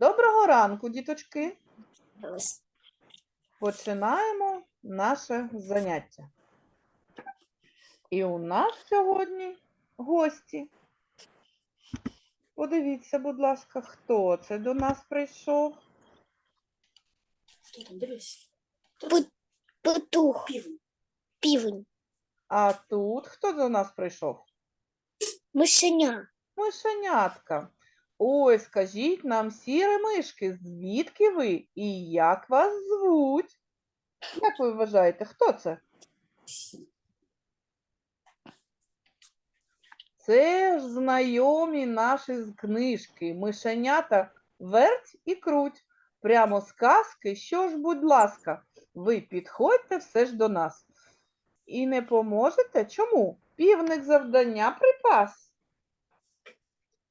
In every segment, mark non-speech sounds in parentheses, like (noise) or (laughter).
Доброго ранку, діточки. Починаємо наше заняття. І у нас сьогодні гості. Подивіться, будь ласка, хто це до нас прийшов. Хто там дивись? Петух. Півень. Півень. А тут хто до нас прийшов? Мишеня. Мишенятка. Ой, скажіть нам, сіре мишки, звідки ви і як вас звуть? Як ви вважаєте, хто це? Це ж знайомі наші з книжки. Мишенята верть і круть. Прямо з казки, що ж, будь ласка, ви підходьте все ж до нас. І не поможете? Чому? Півник завдання припас.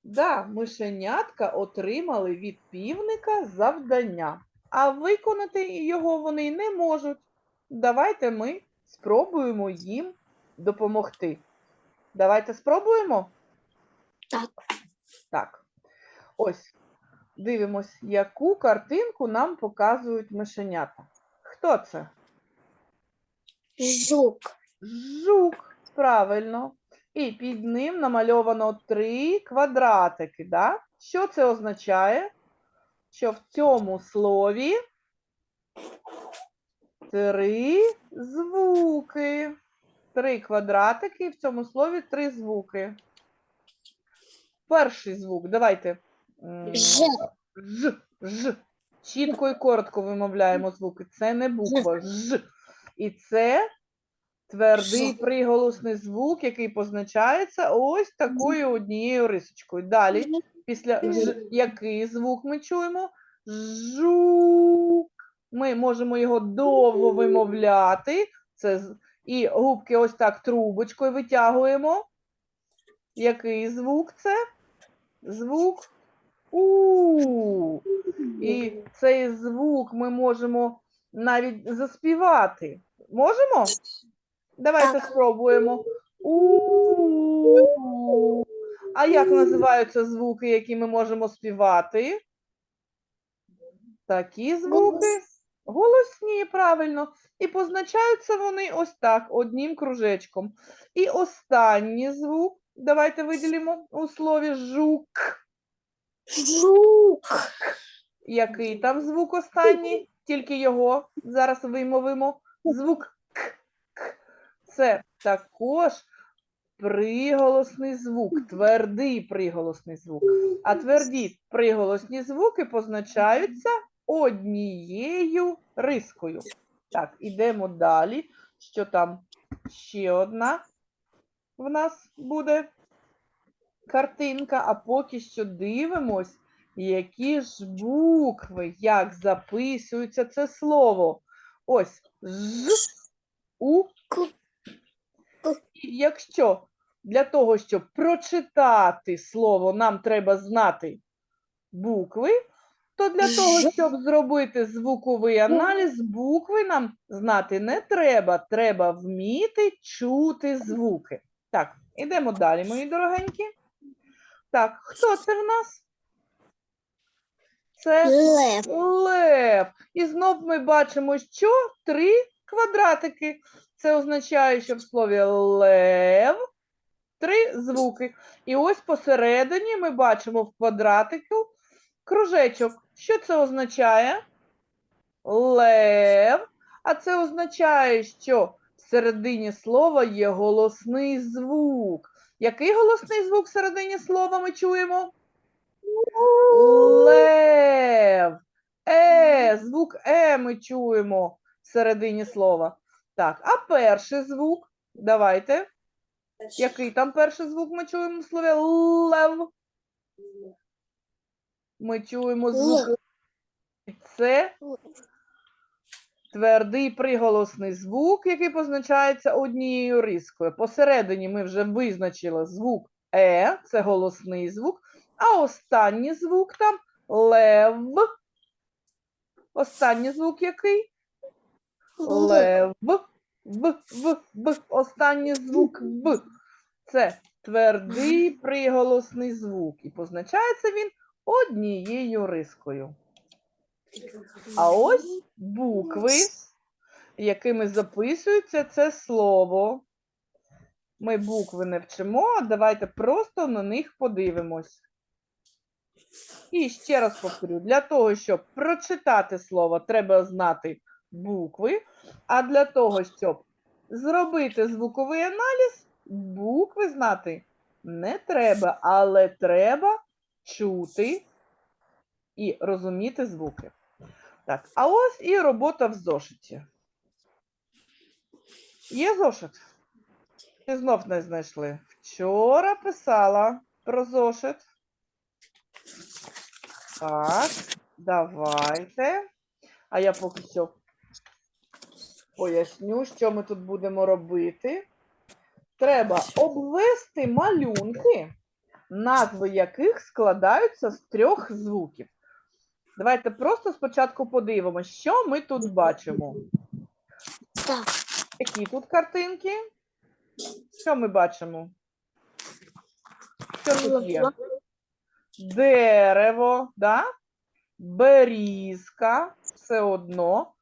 Да, мишенятка отримали від півника завдання, а виконати його вони не можуть. Давайте ми спробуємо їм допомогти. Давайте спробуємо? Так. Так. Ось, дивимось, яку картинку нам показують мишенята. Хто це? Жук. Жук, правильно. І під ним намальовано три квадратики. Да? Що це означає? Що в цьому слові три звуки. Три квадратики, і в цьому слові три звуки. Перший звук, давайте. Ж. Ж, ж. Чітко і коротко вимовляємо звуки. Це не буква Ж. І це твердий приголосний звук, який позначається ось такою однією рисочкою. Далі, після Ж, який звук ми чуємо? Жук. Ми можемо його довго вимовляти. Це і губки ось так трубочкою витягуємо. Який звук це? Звук У. І цей звук ми можемо навіть заспівати. Можемо? Давайте Так. спробуємо. У-у-у. А як називаються звуки, які ми можемо співати? Такі звуки голосні, правильно. І позначаються вони ось так, одним кружечком. І останній звук, давайте виділимо у слові жук. Жук. Який там звук останній? Тільки його зараз вимовимо. Звук. Це також приголосний звук, твердий приголосний звук. А тверді приголосні звуки позначаються однією рискою. Так, ідемо далі. Що там ще одна в нас буде картинка, а поки що дивимось, які ж букви, як записується це слово. Ось з, у. І якщо для того, щоб прочитати слово, нам треба знати букви, то для того, щоб зробити звуковий аналіз, букви нам знати не треба. Треба вміти чути звуки. Так, ідемо далі, мої дорогенькі. Так, хто це в нас? Це Лев. Лев. І знов ми бачимо, що три квадратики. Це означає, що в слові лев три звуки. І ось посередині ми бачимо в квадратику кружечок. Що це означає? Лев. А це означає, що всередині слова є голосний звук. Який голосний звук всередині слова ми чуємо? Лев. Е, звук Е ми чуємо всередині слова. Так, а перший звук? Давайте. Який там перший звук ми чуємо в слові лев? Ми чуємо звук Це твердий приголосний звук, який позначається однією рискою. Посередині ми вже визначили звук Е, це голосний звук, а останній звук там лев. Останній звук який? Лев. В, в, в. Останній звук В. Це твердий приголосний звук. І позначається він однією рискою. А ось букви, якими записується це слово. Ми букви не вчимо, а давайте просто на них подивимось. І ще раз повторю: для того, щоб прочитати слово, треба знати букви, а для того, щоб зробити звуковий аналіз, букви знати не треба, але треба чути і розуміти звуки. Так, а ось і робота в зошиті. Є зошит? Чи знов не знайшли? Вчора писала про зошит. Так, давайте. А я поки що поясню, що ми тут будемо робити. Треба обвести малюнки, назви яких складаються з трьох звуків. Давайте просто спочатку подивимося, що ми тут бачимо. Так. Які тут картинки? Що ми бачимо? Що тут є? Дерево, да? берізка, все одно.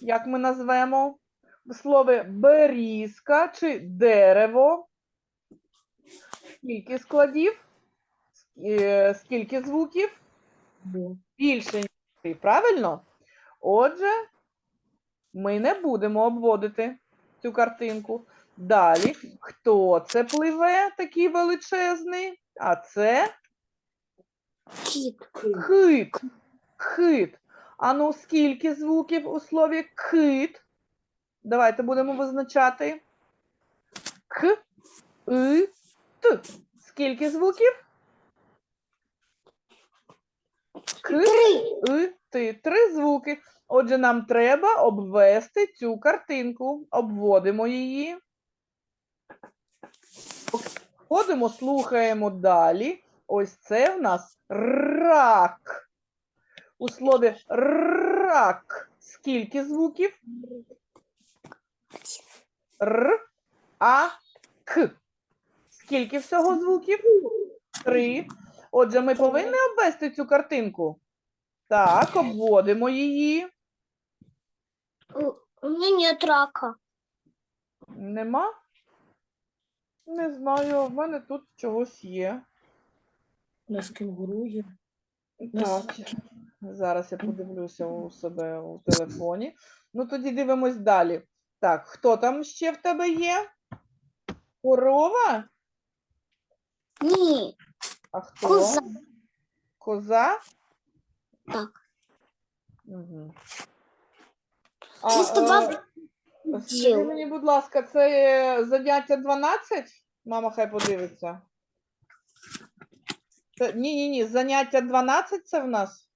Як ми назвемо? Слово берізка чи дерево. Скільки складів? Е, Скільки звуків? Більше, ніж три, правильно? Отже, ми не будемо обводити цю картинку. Далі, хто це пливе такий величезний? А це Кіт. кит. Кит. А ну, скільки звуків у слові кит? Давайте будемо визначати. К, и, т. Скільки звуків? К, и, ти. Три звуки. Отже, нам треба обвести цю картинку. Обводимо її. Ходимо, слухаємо далі. Ось це в нас рак. У слові рак. Скільки звуків? Р, а, к. Скільки всього звуків? Три. Отже, ми повинні обвести цю картинку. Так, обводимо її. У меня нет рака. Нема? Не знаю, в мене тут чогось є. У нас є. Так, зараз я подивлюся у себе у телефоні. Ну, тоді дивимось далі. Так, хто там ще в тебе є? Корова? Ні. А хто? Коза. Коза? Так. Угу. Чисто баб- Скажи мені, будь ласка, це заняття 12? Мама хай подивиться. Ні, ні, ні, заняття 12 це в нас?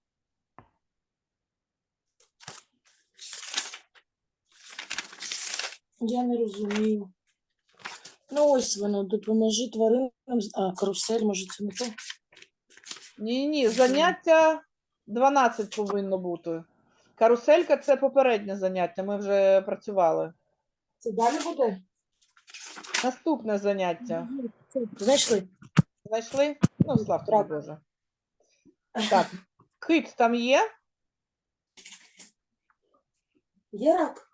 Я не розумію. Ну, ось воно, допоможи тваринам. з- А, карусель, може, це не то? Ні, ні, заняття 12 повинно бути. Каруселька це попереднє заняття, ми вже працювали. Це далі буде? Наступне заняття. Знайшли? Знайшли? Ну, слава тобі Так. Боже. Так, кит там є? Є рак.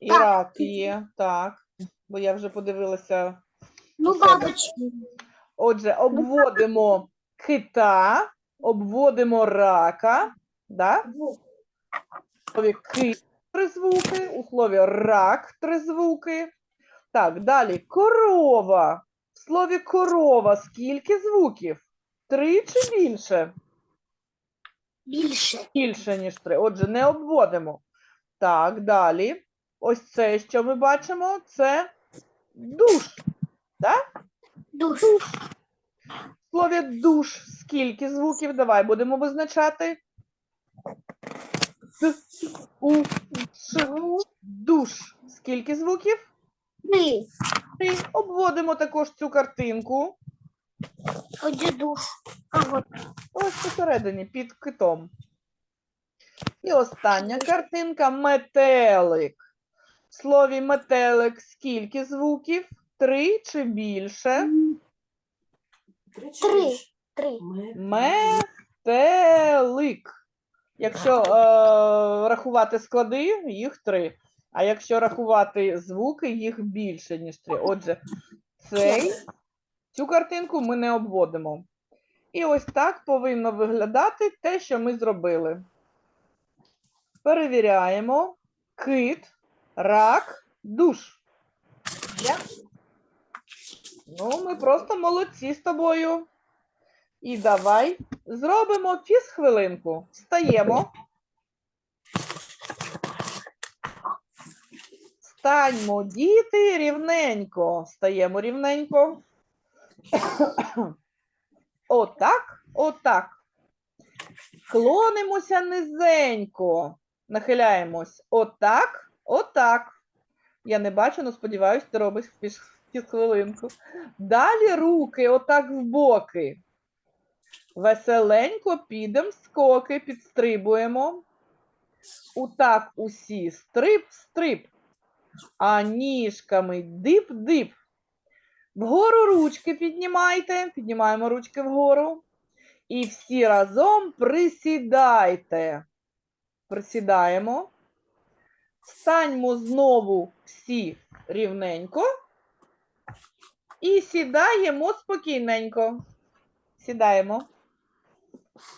І Так, рак є, так. Бо я вже подивилася. Ну, бабочки. Отже, обводимо кита, обводимо рака, да? У слові кит три звуки, у слові рак три звуки. Так, далі корова. В слові корова скільки звуків? Три чи більше? Більше. Більше, ніж три. Отже, не обводимо. Так, далі. Ось це, що ми бачимо, це душ. Душ. В слові душ скільки звуків? Давай будемо визначати. Д, у, ш. Душ. Скільки звуків? Три. Три. Обводимо також цю картинку. Оді душ. А от. Ось посередині, під китом. І остання картинка метелик. В слові метелик скільки звуків? три чи більше? Три. чи Три. більше? Три. Метелик. Якщо е, рахувати склади, їх три. А якщо рахувати звуки, їх більше, ніж три. Отже, цей, цю картинку ми не обводимо. І ось так повинно виглядати те, що ми зробили. Перевіряємо. Кит, рак, душ. Є? Ну, ми просто молодці з тобою. І давай зробимо фізхвилинку. Встаємо. Станьмо, діти, рівненько. Стаємо рівненько. (coughs) Отак, отак. Клонимося низенько. Нахиляємось. Отак, отак. Я не бачу, але сподіваюся, ти робиш фіз- фізхвилинку. Далі руки отак в боки. Веселенько підемо скоки, підстрибуємо. Утак усі стрип, стрип. А ніжками дип-дип. Вгору ручки піднімайте. Піднімаємо ручки вгору. І всі разом присідайте. Присідаємо. Станьмо знову всі рівненько. І сідаємо спокійненько. Сідаємо.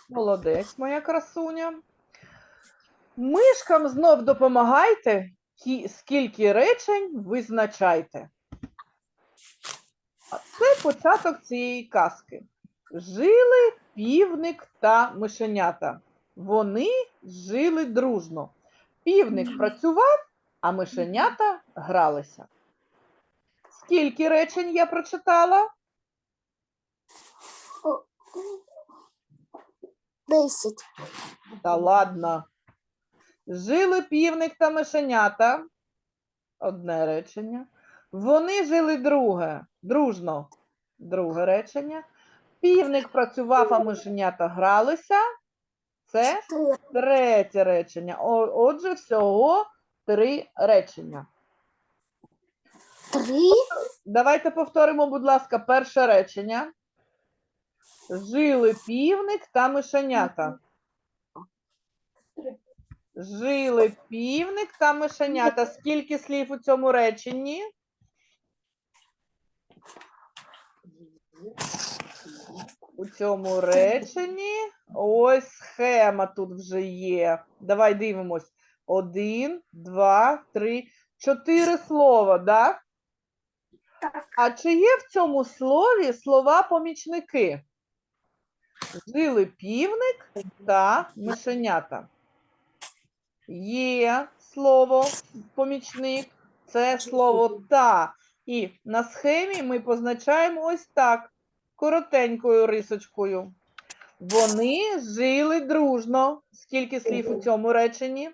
Молодець, моя красуня. Мишкам знов допомагайте, скільки речень визначайте. Це початок цієї казки. Жили півник та мишенята. Вони жили дружно. Півник працював, а мишенята гралися. Скільки речень я прочитала? Десять. Та ладно. Жили півник та мишенята. Одне речення. Вони жили друге, дружно. Друге речення. Півник працював, а мишенята гралися. Це третє речення. О- Отже, всього три речення. Три. Давайте повторимо, будь ласка, перше речення. Жили півник та мишенята. Жили півник та мишенята. Скільки слів у цьому реченні? У цьому реченні ось схема тут вже є. Давай дивимось. Один, два, три, чотири слова, да? А чи є в цьому слові слова помічники? Жили півник та мишенята. Є слово помічник, це слово та. І на схемі ми позначаємо ось так, коротенькою рисочкою. Вони жили дружно. Скільки слів у цьому реченні?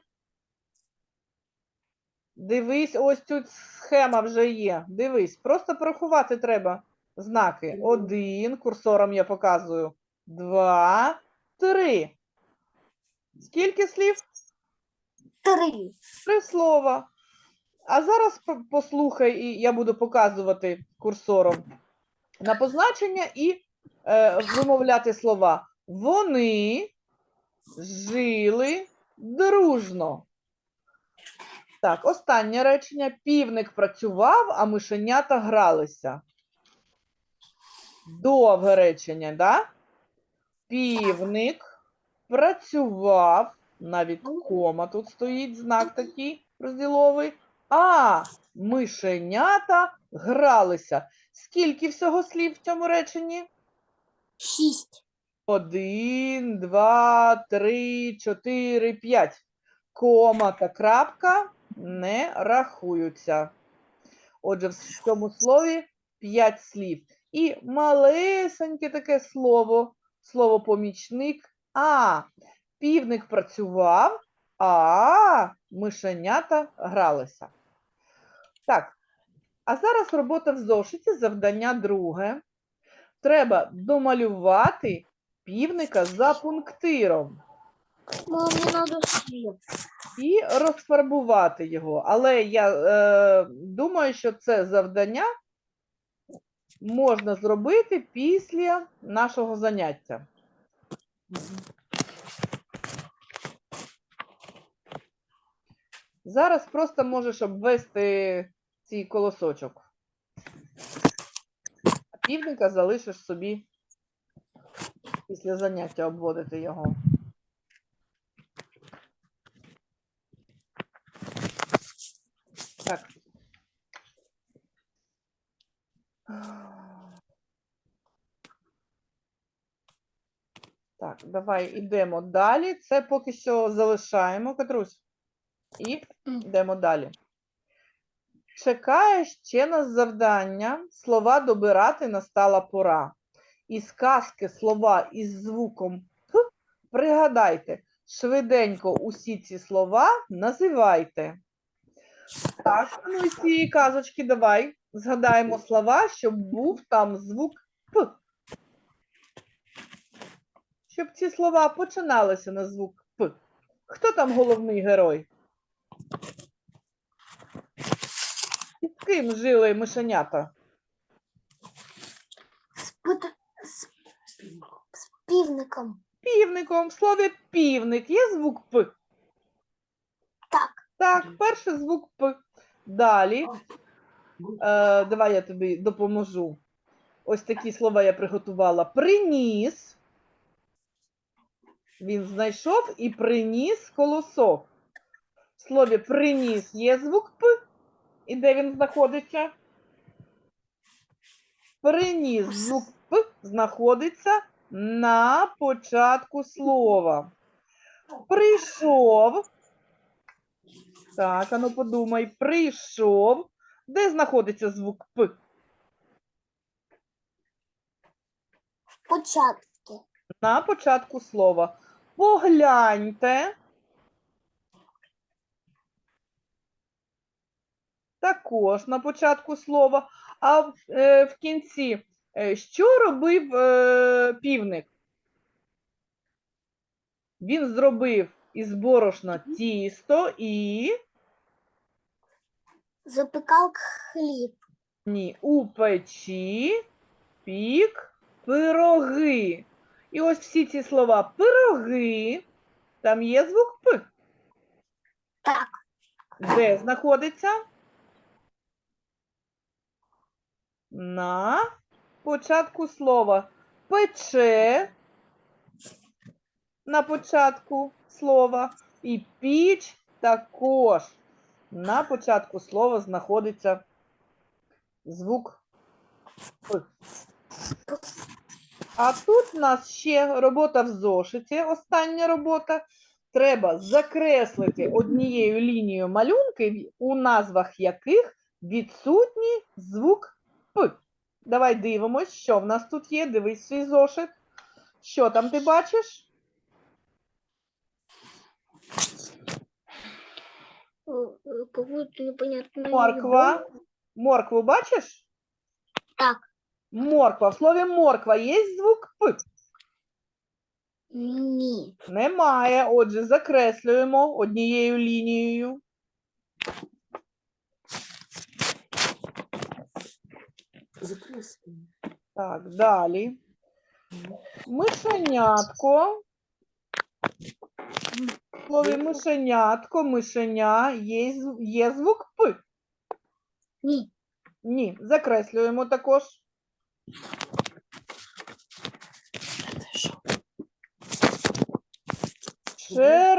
Дивись, ось тут схема вже є. Дивись, просто порахувати треба знаки. Один, курсором я показую. Два, три. Скільки слів? Три. Три слова. А зараз послухай, і я буду показувати курсором на позначення і е, вимовляти слова. Вони жили дружно. Так, останнє речення. Півник працював, а мишенята гралися. Довге речення, да? Півник працював, навіть кома тут стоїть, знак такий розділовий. А мишенята гралися. Скільки всього слів в цьому реченні? Шість. Один, два, три, чотири, п'ять. Кома та крапка не рахуються. Отже, в цьому слові п'ять слів. І малесеньке таке слово, слово помічник. А. Півник працював, а мишенята гралися. Так. А зараз робота в зошиті, завдання друге. Треба домалювати півника за пунктиром Мам, надо свет. і розфарбувати його. Але я е, думаю, що це завдання можна зробити після нашого заняття. Зараз просто можеш обвести цей колосочок. А півника залишиш собі після заняття обводити його. Так. Так, давай йдемо далі. Це поки що залишаємо, Катрусь. І йдемо далі. Чекає ще нас завдання, слова добирати настала пора. Із казки слова із звуком П пригадайте, швиденько усі ці слова називайте. Так, ну і цієї казочки давай згадаємо слова, щоб був там звук П. Щоб ці слова починалися на звук П. Хто там головний герой? І з ким жили мишенята? З, пот- з, з півником. Півником. В слові півник є звук П? Так. Так, перший звук П. Далі. Е, давай я тобі допоможу. Ось такі слова я приготувала. Приніс. Він знайшов і приніс колосок. В слові приніс є звук П. І де він знаходиться? Приніс звук П знаходиться на початку слова. Прийшов. Так, ану подумай. Прийшов. Де знаходиться звук П? В початку. На початку слова. Погляньте. Також на початку слова. А в, е, в кінці, що робив е, півник? Він зробив із борошна тісто і Запекав хліб. ні, у печі пік пироги. І ось всі ці слова пироги, там є звук П. Так. Де знаходиться? На початку слова. Пече на початку слова. І піч також. На початку слова знаходиться звук. А тут в нас ще робота в зошиті, остання робота. Треба закреслити однією лінією малюнки, у назвах яких відсутній звук П. Давай дивимось, що в нас тут є. Дивись свій зошит. Що там ти бачиш? Морква. Моркву бачиш? Так. Морква. В слові морква є звук П? Ні. Немає. Отже, закреслюємо однією лінією. Закреслюємо. Так, далі. Мишенятко. В слові мишенятко, мишеня, є, зв- є звук П. Ні. Ні, закреслюємо також.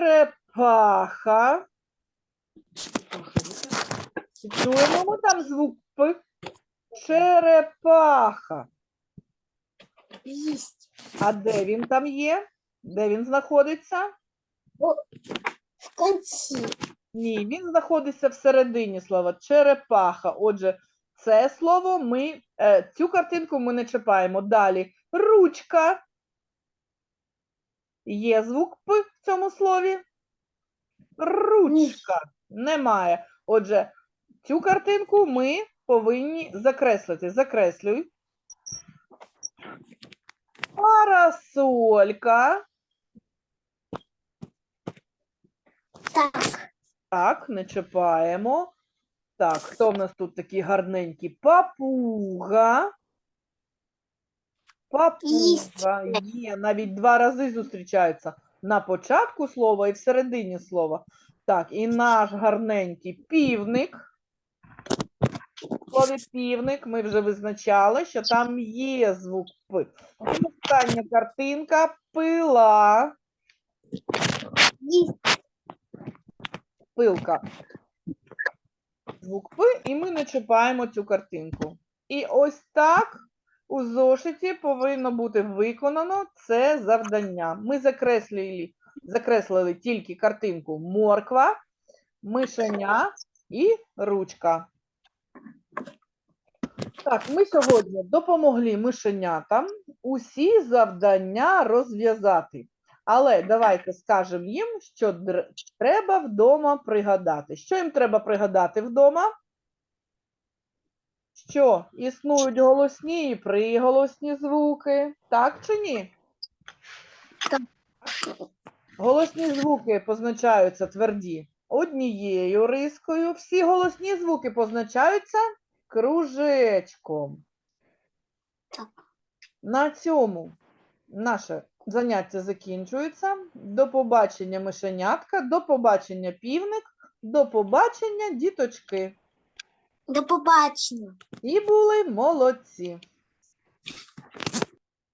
Черепаха. Чуємо ми там звук П. Черепаха. Їсть. А де він там є? Де він знаходиться? В кінці. Ні, він знаходиться всередині слова черепаха. Отже, це слово ми, е, цю картинку ми не чіпаємо. Далі ручка. Є звук П в цьому слові? Ручка. Немає. Отже, цю картинку ми повинні закреслити. Закреслюй. Парасолька. Так. Так, не чіпаємо. Так, хто в нас тут такий гарненький? Папуга. Папуга є, навіть два рази зустрічаються на початку слова і всередині слова. Так, і наш гарненький півник. Слові півник ми вже визначали, що там є звук П. Остання картинка пила. Пилка. Звук П, і ми не чіпаємо цю картинку. І ось так у зошиті повинно бути виконано це завдання. Ми закреслили, закреслили тільки картинку морква, мишеня і ручка. Так, ми сьогодні допомогли мишенятам усі завдання розв'язати. Але давайте скажемо їм, що треба вдома пригадати. Що їм треба пригадати вдома? Що існують голосні і приголосні звуки, так чи ні? Так. Голосні звуки позначаються тверді однією рискою. Всі голосні звуки позначаються кружечком. На цьому наше заняття закінчується. До побачення мишенятка, до побачення півник, до побачення діточки. До побачення. І були молодці.